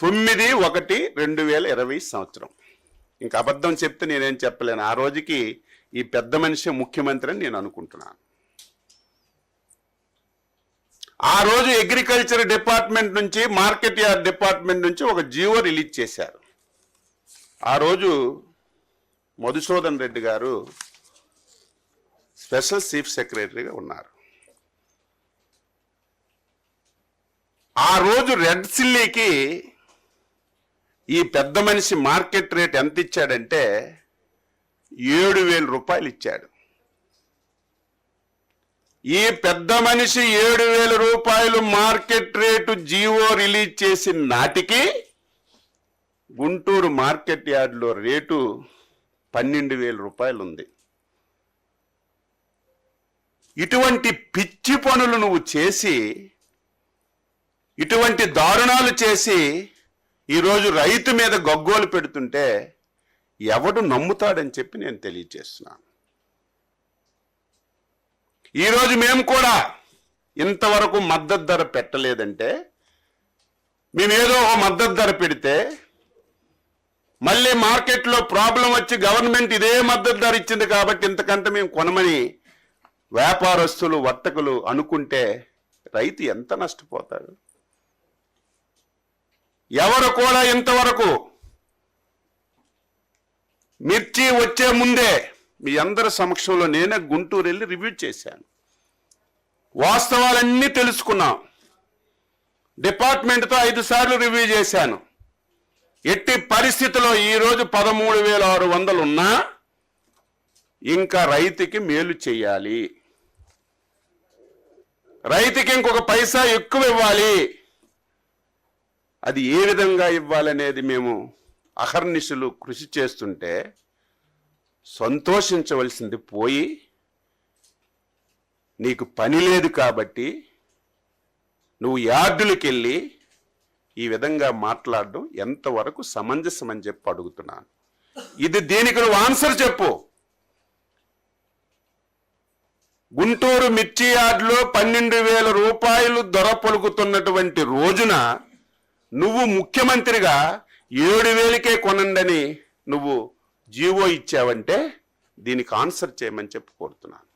తొమ్మిది ఒకటి రెండు వేల ఇరవై సంవత్సరం. ఇంకా అబద్ధం చెప్తే నేనేం చెప్పలేను. ఆ రోజుకి ఈ పెద్ద మనిషి ముఖ్యమంత్రి అని నేను అనుకుంటున్నాను. ఆ రోజు అగ్రికల్చర్ డిపార్ట్మెంట్ నుంచి మార్కెట్ యార్డ్ డిపార్ట్మెంట్ నుంచి ఒక జీవో రిలీజ్ చేశారు. ఆ రోజు మధుసూదన్ రెడ్డి గారు స్పెషల్ చీఫ్ సెక్రటరీగా ఉన్నారు. ఆ రోజు రెడ్ సిల్లీకి ఈ పెద్ద మనిషి మార్కెట్ రేట్ ఎంత ఇచ్చాడంటే ఏడు వేల రూపాయలు ఇచ్చాడు. ఈ పెద్ద మనిషి ఏడు వేల రూపాయలు మార్కెట్ రేటు జీవో రిలీజ్ చేసిన నాటికి గుంటూరు మార్కెట్ యార్డ్లో రేటు పన్నెండు వేల రూపాయలు ఉంది ఇటువంటి పిచ్చి పనులు నువ్వు చేసి ఇటువంటి దారుణాలు చేసి ఈరోజు రైతు మీద గగ్గోలు పెడుతుంటే ఎవడు నమ్ముతాడని చెప్పి నేను తెలియజేస్తున్నాను. ఈరోజు మేము కూడా ఇంతవరకు మద్దతు ధర పెట్టలేదంటే మేమేదో ఒక మద్దతు ధర పెడితే మళ్ళీ మార్కెట్లో ప్రాబ్లం వచ్చి గవర్నమెంట్ ఇదే మద్దతు ధర ఇచ్చింది కాబట్టి ఇంతకంటే మేము కొనమని వ్యాపారస్తులు వర్తకులు అనుకుంటే రైతు ఎంత నష్టపోతాడు? ఎవరు కూడా ఇంతవరకు మిర్చి వచ్చే ముందే మీ అందరి సమక్షంలో నేనే గుంటూరు వెళ్ళి రివ్యూ చేశాను. వాస్తవాలన్నీ తెలుసుకున్నాం. డిపార్ట్మెంట్తో ఐదు సార్లు రివ్యూ చేశాను. ఎట్టి పరిస్థితిలో ఈరోజు పదమూడు వేల ఆరు వందలు ఉన్నా ఇంకా రైతుకి మేలు చేయాలి. రైతుకి ఇంకొక పైసా ఎక్కువ ఇవ్వాలి. అది ఏ విధంగా ఇవ్వాలనేది మేము అహర్నిశలు కృషి చేస్తుంటే సంతోషించవలసింది పోయి నీకు పని లేదు కాబట్టి నువ్వు యార్డులకి వెళ్ళి ఈ విధంగా మాట్లాడడం ఎంతవరకు సమంజసం అని చెప్పి అడుగుతున్నాను. ఇది దీనికి నువ్వు ఆన్సర్ చెప్పు. గుంటూరు మిర్చి యార్డులో పన్నెండు వేల రూపాయలు దొర పలుకుతున్నటువంటి రోజున నువ్వు ముఖ్యమంత్రిగా ఏడు వేలకే కొనండని నువ్వు జీవో ఇచ్చావంటే దీనికి ఆన్సర్ చేయమని చెప్పి కోరుతున్నాను.